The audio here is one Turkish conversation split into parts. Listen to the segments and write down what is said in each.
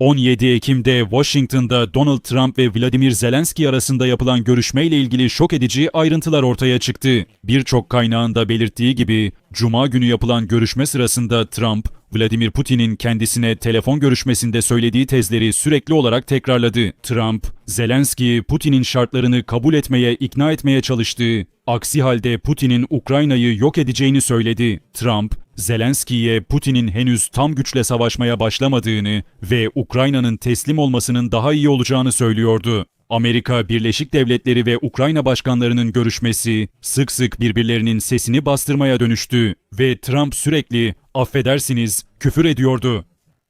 17 Ekim'de Washington'da Donald Trump ve Vladimir Zelenski arasında yapılan görüşmeyle ilgili şok edici ayrıntılar ortaya çıktı. Birçok kaynağın da belirttiği gibi Cuma günü yapılan görüşme sırasında Trump, Vladimir Putin'in kendisine telefon görüşmesinde söylediği tezleri sürekli olarak tekrarladı. Trump, Zelenski'yi Putin'in şartlarını kabul etmeye ikna etmeye çalıştı. Aksi halde Putin'in Ukrayna'yı yok edeceğini söyledi. Trump, Zelenski'ye Putin'in henüz tam güçle savaşmaya başlamadığını ve Ukrayna'nın teslim olmasının daha iyi olacağını söylüyordu. Amerika Birleşik Devletleri ve Ukrayna başkanlarının görüşmesi sık sık birbirlerinin sesini bastırmaya dönüştü ve Trump sürekli affedersiniz küfür ediyordu.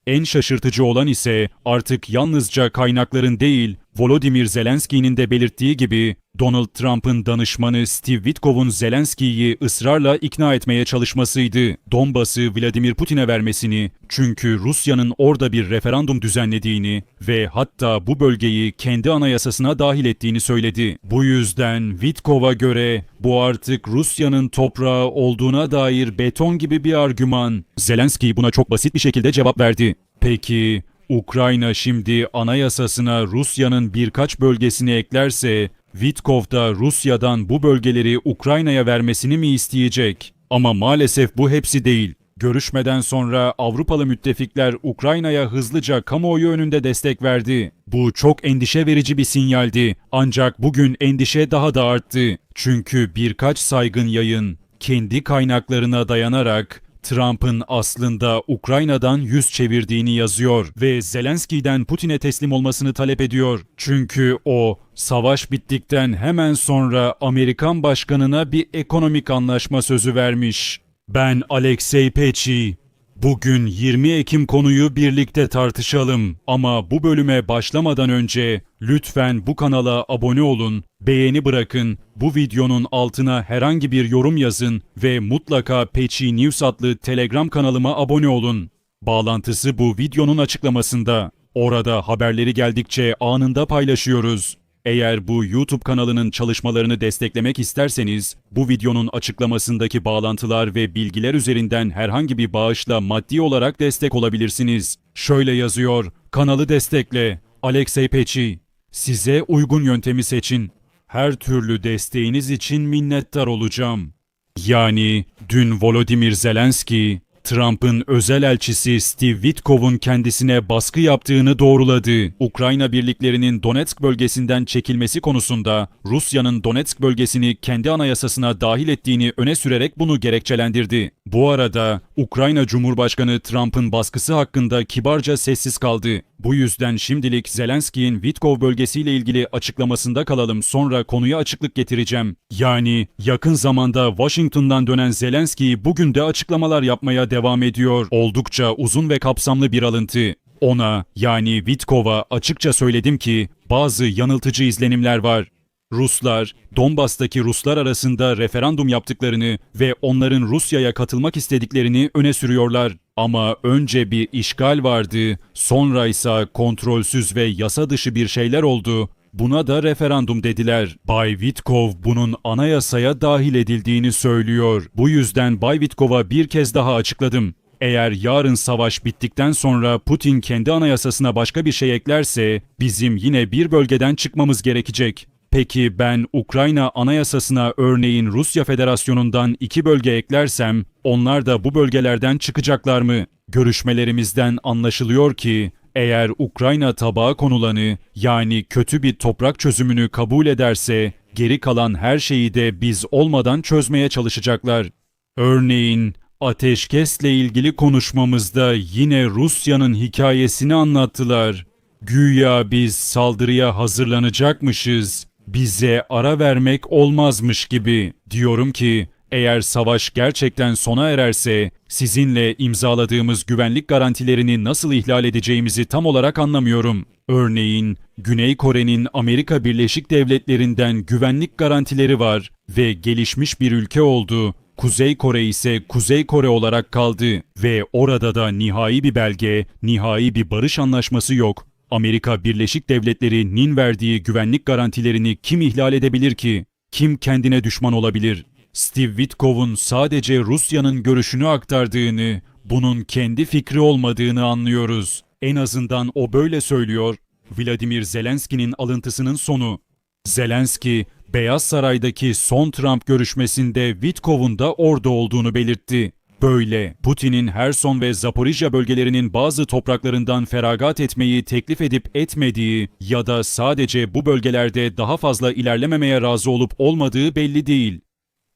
En şaşırtıcı olan ise artık yalnızca kaynakların değil, Volodymyr Zelenski'nin de belirttiği gibi Donald Trump'ın danışmanı Steve Witkoff'un Zelenski'yi ısrarla ikna etmeye çalışmasıydı. Donbas'ı Vladimir Putin'e vermesini çünkü Rusya'nın orada bir referandum düzenlediğini ve hatta bu bölgeyi kendi anayasasına dahil ettiğini söyledi. Bu yüzden Witkoff'a göre bu artık Rusya'nın toprağı olduğuna dair beton gibi bir argüman. Zelenski buna çok basit bir şekilde cevap verdi. Peki Ukrayna şimdi anayasasına Rusya'nın birkaç bölgesini eklerse Vitkov da Rusya'dan bu bölgeleri Ukrayna'ya vermesini mi isteyecek? Ama maalesef bu hepsi değil. Görüşmeden sonra Avrupalı müttefikler Ukrayna'ya hızlıca kamuoyu önünde destek verdi. Bu çok endişe verici bir sinyaldi. Ancak bugün endişe daha da arttı. Çünkü birkaç saygın yayın kendi kaynaklarına dayanarak Trump'ın aslında Ukrayna'dan yüz çevirdiğini yazıyor ve Zelenski'den Putin'e teslim olmasını talep ediyor. Çünkü o savaş bittikten hemen sonra Amerikan başkanına bir ekonomik anlaşma sözü vermiş. Ben Alexei Peçi. Bugün 20 Ekim konuyu birlikte tartışalım ama bu bölüme başlamadan önce lütfen bu kanala abone olun, beğeni bırakın, bu videonun altına herhangi bir yorum yazın ve mutlaka Peçi News adlı Telegram kanalıma abone olun. Bağlantısı bu videonun açıklamasında. Orada haberleri geldikçe anında paylaşıyoruz. Eğer bu YouTube kanalının çalışmalarını desteklemek isterseniz, bu videonun açıklamasındaki bağlantılar ve bilgiler üzerinden herhangi bir bağışla maddi olarak destek olabilirsiniz. Şöyle yazıyor, kanalı destekle, Alexey Peçi. Size uygun yöntemi seçin. Her türlü desteğiniz için minnettar olacağım. Yani dün Volodymyr Zelenski, Trump'ın özel elçisi Steve Witkoff'un kendisine baskı yaptığını doğruladı. Ukrayna birliklerinin Donetsk bölgesinden çekilmesi konusunda Rusya'nın Donetsk bölgesini kendi anayasasına dahil ettiğini öne sürerek bunu gerekçelendirdi. Bu arada Ukrayna Cumhurbaşkanı Trump'ın baskısı hakkında kibarca sessiz kaldı. Bu yüzden şimdilik Zelenski'nin Witkov bölgesiyle ilgili açıklamasında kalalım sonra konuya açıklık getireceğim. Yani yakın zamanda Washington'dan dönen Zelenski bugün de açıklamalar yapmaya devam ediyor. Oldukça uzun ve kapsamlı bir alıntı. Ona yani Witkov'a açıkça söyledim ki bazı yanıltıcı izlenimler var. Ruslar, Donbas'taki Ruslar arasında referandum yaptıklarını ve onların Rusya'ya katılmak istediklerini öne sürüyorlar. Ama önce bir işgal vardı, sonra ise kontrolsüz ve yasa dışı bir şeyler oldu. Buna da referandum dediler. Bay Vitkov bunun anayasaya dahil edildiğini söylüyor. Bu yüzden Bay Vitkov'a bir kez daha açıkladım. Eğer yarın savaş bittikten sonra Putin kendi anayasasına başka bir şey eklerse bizim yine bir bölgeden çıkmamız gerekecek. Peki ben Ukrayna anayasasına örneğin Rusya Federasyonu'ndan iki bölge eklersem onlar da bu bölgelerden çıkacaklar mı? Görüşmelerimizden anlaşılıyor ki eğer Ukrayna tabağa konulanı yani kötü bir toprak çözümünü kabul ederse geri kalan her şeyi de biz olmadan çözmeye çalışacaklar. Örneğin ateşkesle ilgili konuşmamızda yine Rusya'nın hikayesini anlattılar. Güya biz saldırıya hazırlanacakmışız. Bize ara vermek olmazmış gibi. Diyorum ki eğer savaş gerçekten sona ererse sizinle imzaladığımız güvenlik garantilerini nasıl ihlal edeceğimizi tam olarak anlamıyorum. Örneğin Güney Kore'nin Amerika Birleşik Devletleri'nden güvenlik garantileri var ve gelişmiş bir ülke oldu. Kuzey Kore ise Kuzey Kore olarak kaldı ve orada da nihai bir belge, nihai bir barış anlaşması yok. Amerika Birleşik Devletleri'nin verdiği güvenlik garantilerini kim ihlal edebilir ki? Kim kendine düşman olabilir? Steve Witkov'un sadece Rusya'nın görüşünü aktardığını, bunun kendi fikri olmadığını anlıyoruz. En azından o böyle söylüyor. Vladimir Zelenski'nin alıntısının sonu. Zelenski, Beyaz Saray'daki son Trump görüşmesinde Witkov'un da orada olduğunu belirtti. Böyle, Putin'in Herson ve Zaporijya bölgelerinin bazı topraklarından feragat etmeyi teklif edip etmediği ya da sadece bu bölgelerde daha fazla ilerlememeye razı olup olmadığı belli değil.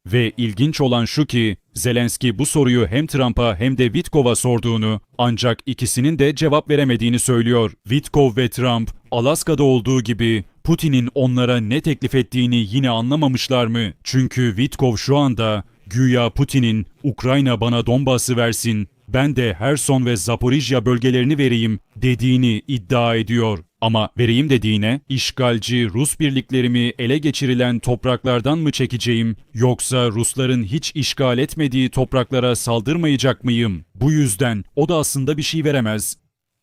Ve ilginç olan şu ki Zelenski bu soruyu hem Trump'a hem de Witkov'a sorduğunu ancak ikisinin de cevap veremediğini söylüyor. Witkov ve Trump Alaska'da olduğu gibi Putin'in onlara ne teklif ettiğini yine anlamamışlar mı? Çünkü Witkov şu anda güya Putin'in Ukrayna bana Donbas'ı versin, ben de Herson ve Zaporijya bölgelerini vereyim dediğini iddia ediyor. Ama vereyim dediğine işgalci Rus birliklerimi ele geçirilen topraklardan mı çekeceğim yoksa Rusların hiç işgal etmediği topraklara saldırmayacak mıyım? Bu yüzden o da aslında bir şey veremez.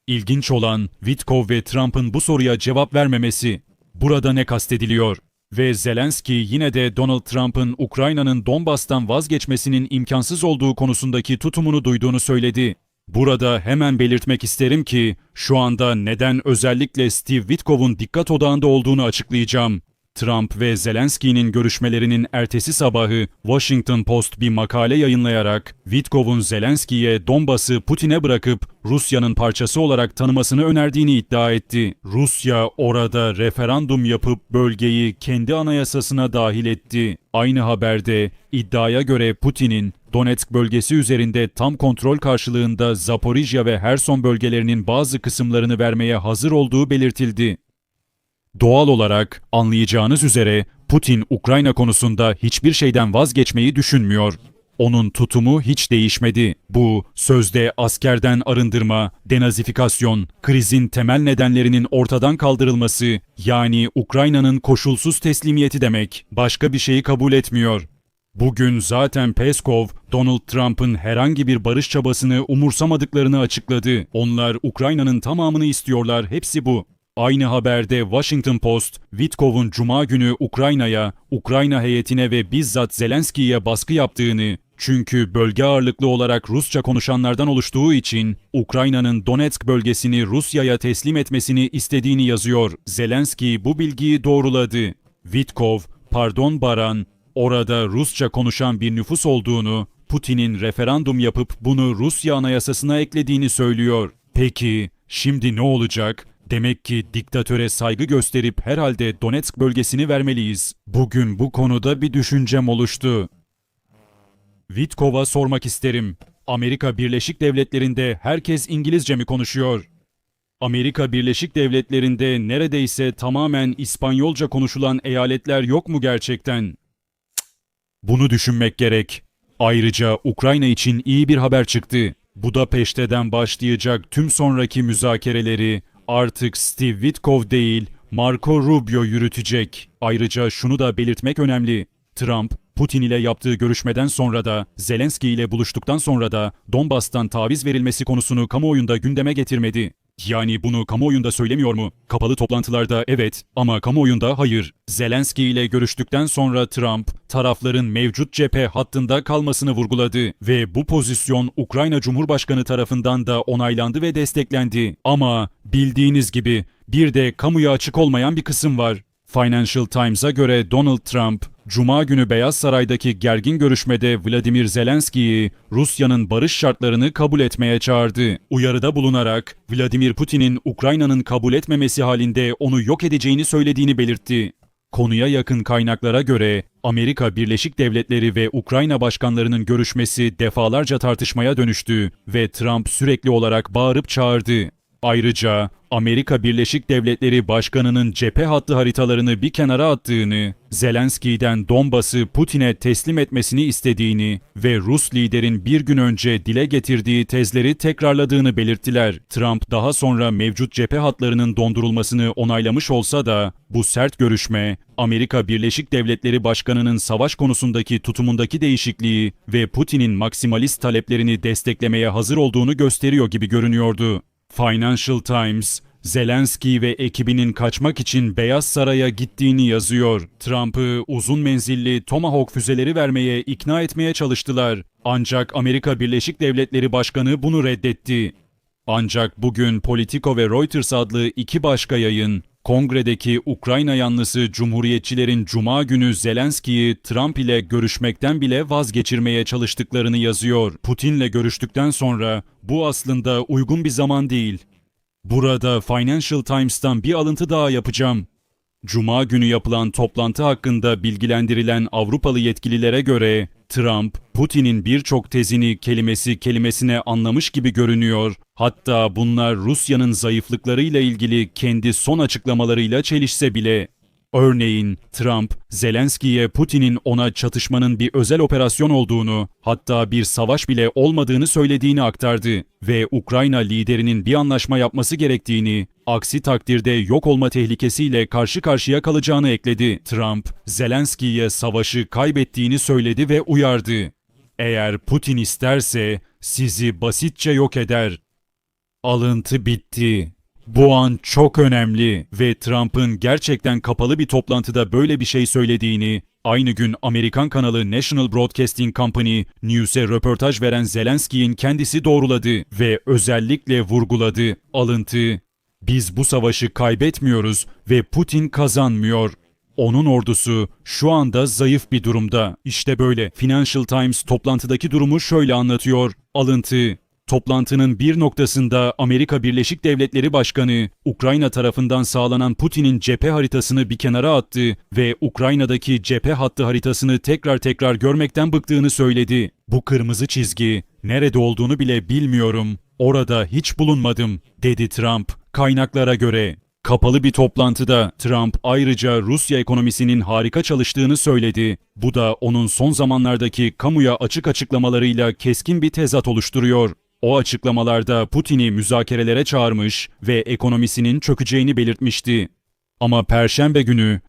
İlginç olan Witkov ve Trump'ın bu soruya cevap vermemesi. Burada ne kastediliyor? Ve Zelenski yine de Donald Trump'ın Ukrayna'nın Donbas'tan vazgeçmesinin imkansız olduğu konusundaki tutumunu duyduğunu söyledi. Burada hemen belirtmek isterim ki şu anda neden özellikle Steve Witkov'un dikkat odağında olduğunu açıklayacağım. Trump ve Zelenski'nin görüşmelerinin ertesi sabahı Washington Post bir makale yayınlayarak Witkov'un Zelenski'ye Donbas'ı Putin'e bırakıp Rusya'nın parçası olarak tanımasını önerdiğini iddia etti. Rusya orada referandum yapıp bölgeyi kendi anayasasına dahil etti. Aynı haberde iddiaya göre Putin'in Donetsk bölgesi üzerinde tam kontrol karşılığında Zaporijya ve Herson bölgelerinin bazı kısımlarını vermeye hazır olduğu belirtildi. Doğal olarak anlayacağınız üzere Putin Ukrayna konusunda hiçbir şeyden vazgeçmeyi düşünmüyor. Onun tutumu hiç değişmedi. Bu sözde askerden arındırma, denazifikasyon, krizin temel nedenlerinin ortadan kaldırılması yani Ukrayna'nın koşulsuz teslimiyeti demek. Başka bir şeyi kabul etmiyor. Bugün zaten Peskov, Donald Trump'ın herhangi bir barış çabasını umursamadıklarını açıkladı. Onlar Ukrayna'nın tamamını istiyorlar, hepsi bu. Aynı haberde Washington Post, Witkov'un Cuma günü Ukrayna'ya, Ukrayna heyetine ve bizzat Zelenski'ye baskı yaptığını, çünkü bölge ağırlıklı olarak Rusça konuşanlardan oluştuğu için Ukrayna'nın Donetsk bölgesini Rusya'ya teslim etmesini istediğini yazıyor. Zelenski bu bilgiyi doğruladı. Witkov, pardon Baran, orada Rusça konuşan bir nüfus olduğunu, Putin'in referandum yapıp bunu Rusya anayasasına eklediğini söylüyor. Peki, şimdi ne olacak? Demek ki diktatöre saygı gösterip herhalde Donetsk bölgesini vermeliyiz. Bugün bu konuda bir düşüncem oluştu. Witkov'a sormak isterim. Amerika Birleşik Devletleri'nde herkes İngilizce mi konuşuyor? Amerika Birleşik Devletleri'nde neredeyse tamamen İspanyolca konuşulan eyaletler yok mu gerçekten? Bunu düşünmek gerek. Ayrıca Ukrayna için iyi bir haber çıktı. Budapeşte'den başlayacak tüm sonraki müzakereleri artık Steve Witkov değil, Marco Rubio yürütecek. Ayrıca şunu da belirtmek önemli. Trump, Putin ile yaptığı görüşmeden sonra da, Zelenski ile buluştuktan sonra da Donbas'tan taviz verilmesi konusunu kamuoyunda gündeme getirmedi. Yani bunu kamuoyunda söylemiyor mu? Kapalı toplantılarda evet ama kamuoyunda hayır. Zelenski ile görüştükten sonra Trump, tarafların mevcut cephe hattında kalmasını vurguladı ve bu pozisyon Ukrayna Cumhurbaşkanı tarafından da onaylandı ve desteklendi. Ama bildiğiniz gibi bir de kamuya açık olmayan bir kısım var. Financial Times'a göre Donald Trump, Cuma günü Beyaz Saray'daki gergin görüşmede Vladimir Zelenski'yi Rusya'nın barış şartlarını kabul etmeye çağırdı. Uyarıda bulunarak Vladimir Putin'in Ukrayna'nın kabul etmemesi halinde onu yok edeceğini söylediğini belirtti. Konuya yakın kaynaklara göre Amerika Birleşik Devletleri ve Ukrayna başkanlarının görüşmesi defalarca tartışmaya dönüştü ve Trump sürekli olarak bağırıp çağırdı. Ayrıca Amerika Birleşik Devletleri Başkanı'nın cephe hattı haritalarını bir kenara attığını, Zelenski'den Donbas'ı Putin'e teslim etmesini istediğini ve Rus liderin bir gün önce dile getirdiği tezleri tekrarladığını belirttiler. Trump daha sonra mevcut cephe hatlarının dondurulmasını onaylamış olsa da bu sert görüşme Amerika Birleşik Devletleri Başkanı'nın savaş konusundaki tutumundaki değişikliği ve Putin'in maksimalist taleplerini desteklemeye hazır olduğunu gösteriyor gibi görünüyordu. Financial Times, Zelenski ve ekibinin kaçmak için Beyaz Saray'a gittiğini yazıyor. Trump'ı uzun menzilli Tomahawk füzeleri vermeye ikna etmeye çalıştılar. Ancak Amerika Birleşik Devletleri Başkanı bunu reddetti. Ancak bugün Politico ve Reuters adlı iki başka yayın, Kongredeki Ukrayna yanlısı Cumhuriyetçilerin Cuma günü Zelenski'yi Trump ile görüşmekten bile vazgeçirmeye çalıştıklarını yazıyor. Putin'le görüştükten sonra bu aslında uygun bir zaman değil. Burada Financial Times'tan bir alıntı daha yapacağım. Cuma günü yapılan toplantı hakkında bilgilendirilen Avrupalı yetkililere göre Trump, Putin'in birçok tezini kelimesi kelimesine anlamış gibi görünüyor. Hatta bunlar Rusya'nın zayıflıklarıyla ilgili kendi son açıklamalarıyla çelişse bile. Örneğin Trump, Zelenski'ye Putin'in ona çatışmanın bir özel operasyon olduğunu, hatta bir savaş bile olmadığını söylediğini aktardı ve Ukrayna liderinin bir anlaşma yapması gerektiğini, aksi takdirde yok olma tehlikesiyle karşı karşıya kalacağını ekledi. Trump, Zelenski'ye savaşı kaybettiğini söyledi ve uyardı. Eğer Putin isterse sizi basitçe yok eder. Alıntı bitti. Bu an çok önemli ve Trump'ın gerçekten kapalı bir toplantıda böyle bir şey söylediğini, aynı gün Amerikan kanalı National Broadcasting Company News'e röportaj veren Zelenski'nin kendisi doğruladı ve özellikle vurguladı. Alıntı, biz bu savaşı kaybetmiyoruz ve Putin kazanmıyor. Onun ordusu şu anda zayıf bir durumda. İşte böyle. Financial Times toplantıdaki durumu şöyle anlatıyor. Alıntı. Toplantının bir noktasında Amerika Birleşik Devletleri Başkanı, Ukrayna tarafından sağlanan Putin'in cephe haritasını bir kenara attı ve Ukrayna'daki cephe hattı haritasını tekrar tekrar görmekten bıktığını söyledi. Bu kırmızı çizgi, nerede olduğunu bile bilmiyorum, orada hiç bulunmadım, dedi Trump, kaynaklara göre. Kapalı bir toplantıda Trump ayrıca Rusya ekonomisinin harika çalıştığını söyledi. Bu da onun son zamanlardaki kamuya açık açıklamalarıyla keskin bir tezat oluşturuyor. O açıklamalarda Putin'i müzakerelere çağırmış ve ekonomisinin çökeceğini belirtmişti. Ama perşembe günü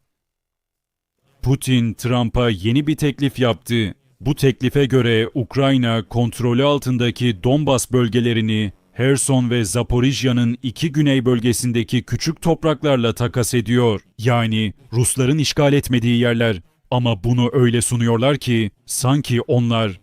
Putin Trump'a yeni bir teklif yaptı. Bu teklife göre Ukrayna kontrolü altındaki Donbas bölgelerini Herson ve Zaporijya'nın iki güney bölgesindeki küçük topraklarla takas ediyor. Yani Rusların işgal etmediği yerler. Ama bunu öyle sunuyorlar ki sanki onlar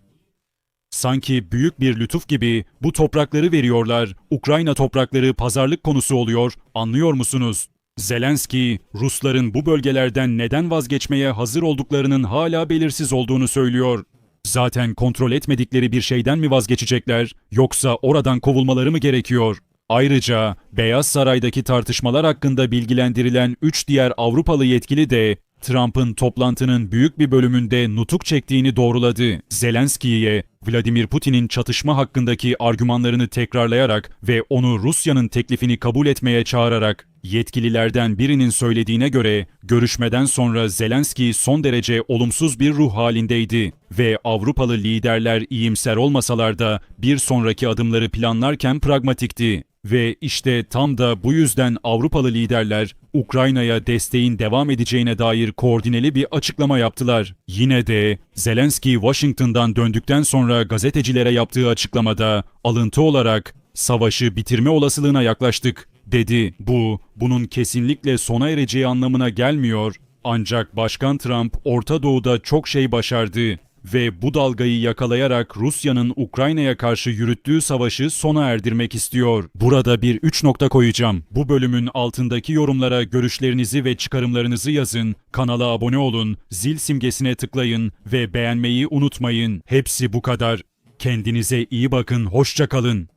Sanki büyük bir lütuf gibi bu toprakları veriyorlar. Ukrayna toprakları pazarlık konusu oluyor. Anlıyor musunuz? Zelenski, Rusların bu bölgelerden neden vazgeçmeye hazır olduklarının hala belirsiz olduğunu söylüyor. Zaten kontrol etmedikleri bir şeyden mi vazgeçecekler yoksa oradan kovulmaları mı gerekiyor? Ayrıca Beyaz Saray'daki tartışmalar hakkında bilgilendirilen 3 diğer Avrupalı yetkili de Trump'ın toplantının büyük bir bölümünde nutuk çektiğini doğruladı. Zelenski'ye Vladimir Putin'in çatışma hakkındaki argümanlarını tekrarlayarak ve onu Rusya'nın teklifini kabul etmeye çağırarak yetkililerden birinin söylediğine göre görüşmeden sonra Zelenski son derece olumsuz bir ruh halindeydi ve Avrupalı liderler iyimser olmasalar da bir sonraki adımları planlarken pragmatikti. Ve işte tam da bu yüzden Avrupalı liderler Ukrayna'ya desteğin devam edeceğine dair koordineli bir açıklama yaptılar. Yine de Zelenski Washington'dan döndükten sonra gazetecilere yaptığı açıklamada alıntı olarak savaşı bitirme olasılığına yaklaştık dedi. Bu bunun kesinlikle sona ereceği anlamına gelmiyor. Ancak Başkan Trump Orta Doğu'da çok şey başardı ve bu dalgayı yakalayarak Rusya'nın Ukrayna'ya karşı yürüttüğü savaşı sona erdirmek istiyor. Burada bir üç nokta koyacağım. Bu bölümün altındaki yorumlara görüşlerinizi ve çıkarımlarınızı yazın, kanala abone olun, zil simgesine tıklayın ve beğenmeyi unutmayın. Hepsi bu kadar. Kendinize iyi bakın, hoşça kalın.